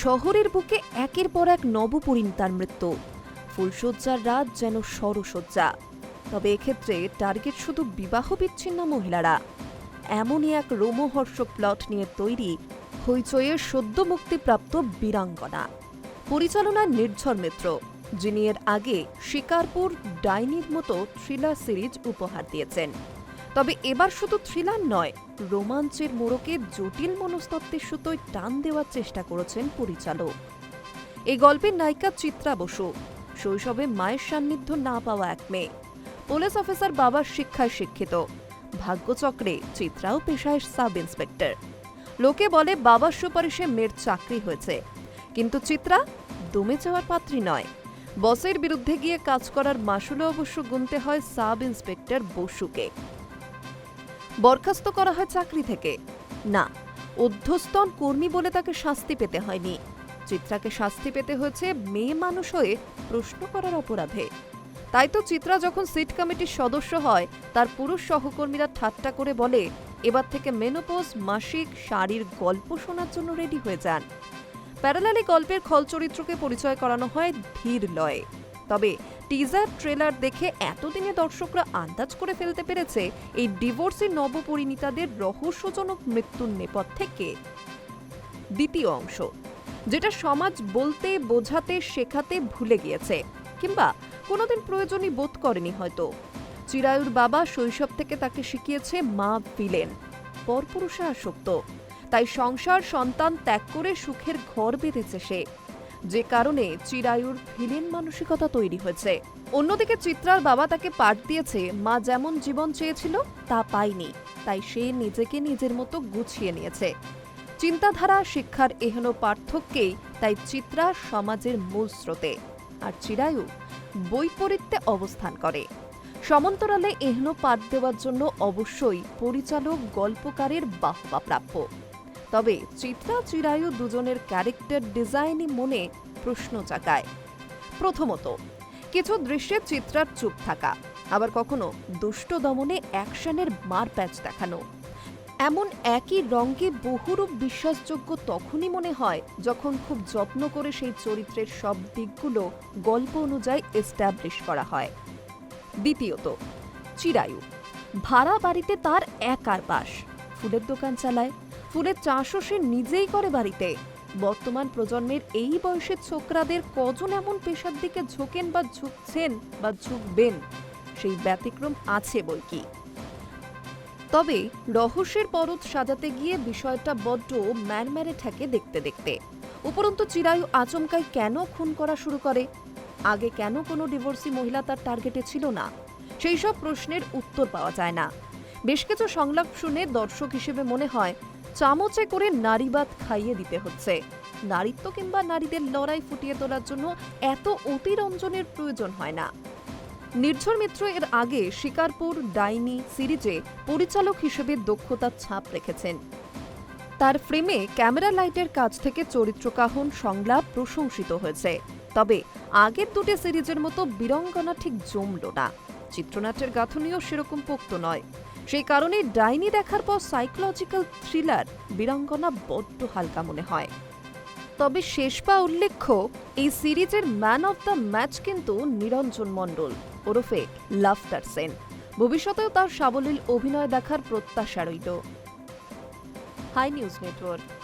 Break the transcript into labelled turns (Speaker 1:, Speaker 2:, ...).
Speaker 1: শহরের বুকে একের পর এক নবপরিণীতার মৃত্যু। ফুলশয্যার রাত যেন সরসজ্জা তবে এক্ষেত্রে টার্গেট শুধু বিবাহ বিচ্ছিন্ন মহিলারা। এমনই এক রোমহর্ষক প্লট নিয়ে তৈরি হইচইয়ের সদ্য মুক্তিপ্রাপ্ত বীরাঙ্গনা। পরিচালনায় নির্ঝর মিত্র, যিনি এর আগে শিকারপুর ডাইনির মতো থ্রিলার সিরিজ উপহার দিয়েছেন। তবে এবার শুধু থ্রিলার নয় রোমাঞ্চের মোড়কে জটিল মনস্তত্ত্বের সুতোয় টান দেওয়ার চেষ্টা করেছেন পরিচালক। এই গল্পের নায়িকা চিত্রা বসু। শৈশবে মায়ের সান্নিধ্য না পাওয়া এক মেয়ে। পুলিশ অফিসার বাবার শিক্ষায় শিক্ষিত। ভাগ্যচক্রে চিত্রাও পেশায় সাব ইন্সপেক্টর। লোকে বলে বাবার সুপারিশে মেয়ের চাকরি হয়েছে। কিন্তু চিত্রা দমে যাওয়ার পাত্রী নয়। বসের বিরুদ্ধে গিয়ে কাজ করার মাসুলে অবশ্য গুনতে হয় সাব ইন্সপেক্টর বসুকে। বরখাস্ত করা হয় চাকরি থেকে। না অধ্যস্তন কর্মী বলে তাকে শাস্তি পেতে হয়নি। চিত্রাকে শাস্তি পেতে হয়েছে মেয়ে মানুষ হয়ে প্রশ্ন করার অপরাধে। তাই তো চিত্রা যখন সিট কমিটির সদস্য হয়, তার পুরুষ সহকর্মীরা ঠাট্টা করে বলে, এবার থেকে মেনোপোজ, মাসিক, শাড়ির গল্প শোনার জন্য রেডি হয়ে যান। প্যারালালি গল্পের খল চরিত্রকে পরিচয় করানো হয় ধীর লয়ে তবে টিজার ট্রেলার দেখে এতদিনে দর্শকরা আন্দাজ করে ফেলতে পেরেছে এই ডিভোর্সি নবপরিণীতাদের রহস্যজনক মৃত্যুর নেপথ্যে কে দ্বিতীয় অংশ, যেটা সমাজ বলতে, বোঝাতে, শেখাতে ভুলে গিয়েছে, কিংবা কোনোদিন প্রয়োজনই বোধ করেনি হয়তো। চিরায়ুর বাবা শৈশব থেকে তাকে শিখিয়েছে মা ভিলেন, পরপুরুষে আসক্ত। তাই সংসার সন্তান ত্যাগ করে সুখের ঘর বেঁধেছে সে। যে কারণে চিরায়ুর ভিলেন মানসিকতা তৈরি হয়েছে। অন্যদিকে চিত্রার বাবা তাকে পাঠ দিয়েছে, মা যেমন জীবন চেয়েছিল, তা পায়নি তাই সে নিজেকে নিজের মতো গুছিয়ে নিয়েছে। চিন্তাধারা শিক্ষার এহেন পার্থক্যেই তাই চিত্রা সমাজের মূল স্রোতে। আর চিরায়ু বৈপরীত্যে অবস্থান করে। সমান্তরালে এহেন পাঠ দেওয়ার জন্য অবশ্যই পরিচালক, গল্পকারের বাহবা প্রাপ্য। তবে চিত্রা চিরায়ু দুজনের ক্যারেক্টার ডিজাইনই মনে প্রশ্ন জাগায়। প্রথমত, কিছু দৃশ্যে চিত্রার চুপ থাকা, আবার কখনো দুষ্ট দমনে অ্যাকশনের মারপ্যাচ দেখানো। এমন একই রঙে বহুরূপ বিশ্বাসযোগ্য তখনই মনে হয় যখন খুব যত্ন করে সেই চরিত্রের সব দিকগুলো গল্প অনুযায়ী এস্টাবলিশ করা হয়। দ্বিতীয়ত, চিরায়ু, ভাড়া বাড়িতে তার একার বাস, ফুলের দোকান চালায়। ফুলের চাষও সে নিজেই করে বাড়িতে। বর্তমান প্রজন্মের এই বয়সের ছোকরাদের কজন এমন পেশার দিকে ঝোঁকেন বা ঝুঁকছেন বা ঝুঁকবেন, সেই ব্যতিক্রম আছে বই কি? তবে রহস্যের পরত সাজাতে গিয়ে বিষয়টা বড্ড ম্যারম্যারে ঠেকে দেখতে দেখতে। উপরন্তু চিরায়ু আচমকাই কেন খুন করা শুরু করে? আগে কেন কোনো ডিভোর্সি মহিলা তার টার্গেটে ছিল না? সেই সব প্রশ্নের উত্তর পাওয়া যায় না। বেশ কিছু সংলাপ শুনে দর্শক হিসেবে মনে হয় চামচে করে নারীবাদ খাইয়ে দিতে হচ্ছে। নারীত্ব কিংবা নারীদের লড়াই ফুটিয়ে তোলার জন্য এত অতিরঞ্জনের প্রয়োজন হয় না। নির্ঝর মিত্র এর আগে শিকারপুর ডাইনি সিরিজে পরিচালক হিসেবে দক্ষতার ছাপ রেখেছেন। তার ফ্রেমে ক্যামেরা লাইটের কাছ থেকে চরিত্রকাহন সংলাপ প্রশংসিত হয়েছে। তবে আগের দুটি সিরিজের মতো বীরঙ্গনা ঠিক জমল না। চিত্রনাট্যের গাঁথনিও সেরকম পোক্ত নয়। সেই কারণে ডাইনি দেখার পর সাইকোলজিক্যাল থ্রিলার বীরাঙ্গনা বড্ড হালকা মনে হয়। তবে শেষ পা উল্লেখ্য, এই সিরিজের ম্যান অফ দ্য ম্যাচ কিন্তু নিরঞ্জন মণ্ডল ওরফে লাফটার সেন। ভবিষ্যতেও তার সাবলীল অভিনয় দেখার প্রত্যাশা রইল। Hi News Network.